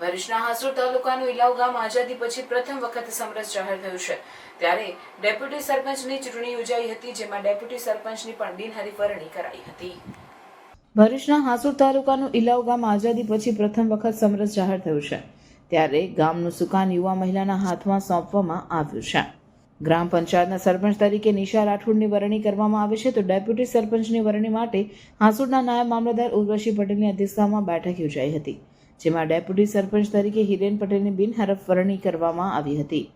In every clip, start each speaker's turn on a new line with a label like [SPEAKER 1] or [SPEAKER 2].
[SPEAKER 1] ભરૂચના હાસુર તાલુકાનું ઇલાવ ગામ આઝાદી પછી પ્રથમ વખત સમરસ જાહેર થયું છે. ત્યારે ડેપ્યુટી સરપંચની ચૂંટણી યોજાઈ હતી, જેમાં ડેપ્યુટી સરપંચની પણ બિનહરીફરણી કરાઈ હતી. ભરૂચના હાસુર તાલુકાનું ઇલાવ ગામ આઝાદી પછી પ્રથમ વખત સમરસ જાહેર થયું છે. ત્યારે ગામનું સુકાન યુવા મહિલાના હાથમાં સોંપવામાં આવ્યું છે. ગ્રામ પંચાયતના સરપંચ તરીકે નિશા રાઠોડની વરણી કરવામાં આવે છે, તો ડેપ્યુટી સરપંચની વરણી માટે હાંસુડના નાયબ મામલતદાર ઉર્વશી પટેલની અધ્યક્ષતામાં બેઠક યોજાઈ હતી. જેમાં ડેપ્યુટી સરપંચ તરીકે હિરેન પટેલની બિનહરફ વરણી કરવામાં આવી હતી.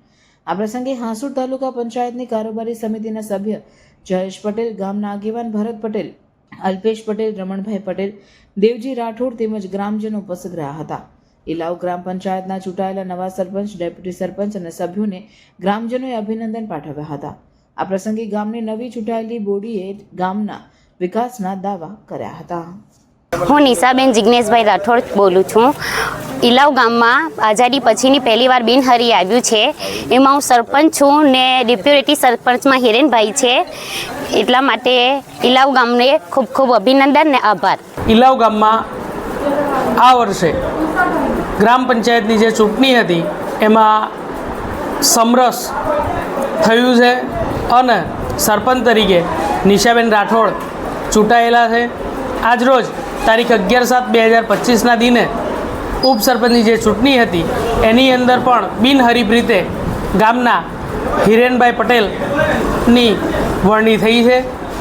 [SPEAKER 1] આ પ્રસંગે હાંસુર તાલુકા પંચાયતની કારોબારી સમિતિના સભ્ય જયેશ પટેલ, ગામના આગેવાન ભરત પટેલ, અલ્પેશ પટેલ, રમણભાઈ પટેલ, દેવજી રાઠોડ તેમજ ગ્રામજનો ઉપસ્થિત રહ્યા હતા. ઇલાવ ગ્રામ પંચાયતના ચૂંટાયેલા નવા સરપંચ, ડેપ્યુટી સરપંચ અને સભ્યોને ગ્રામજનોએ અભિનંદન પાઠવ્યા હતા. આ પ્રસંગે ગામની નવી ચૂંટાયેલી બોડીએ ગામના વિકાસના દાવા કર્યા હતા.
[SPEAKER 2] હું નિશાબેન જિજ્ઞેશભાઈ રાઠોડ બોલું છું. ઇલાવ ગામમાં આઝાદી પછીની પહેલી વાર બિનહરી આવ્યું છે. એમાં હું સરપંચ છું ને ડેપ્યુટી સરપંચમાં હિરેનભાઈ છે. એટલા માટે ઇલાવ ગામને ખૂબ ખૂબ અભિનંદન ને આભાર.
[SPEAKER 3] ઇલાવ ગામમાં આ વર્ષે ગ્રામ પંચાયતની જે ચૂંટણી હતી, એમાં સમરસ થયું છે અને સરપંચ તરીકે નિશાબેન રાઠોડ ચૂંટાયેલા છે. આજરોજ તારીખ અગિયાર સાત બે હજાર પચીસના દિને ઉપસરપંચની જે ચૂંટણી હતી, એની અંદર પણ બિનહરીફ રીતે ગામના હિરેનભાઈ પટેલની વરણી થઈ છે.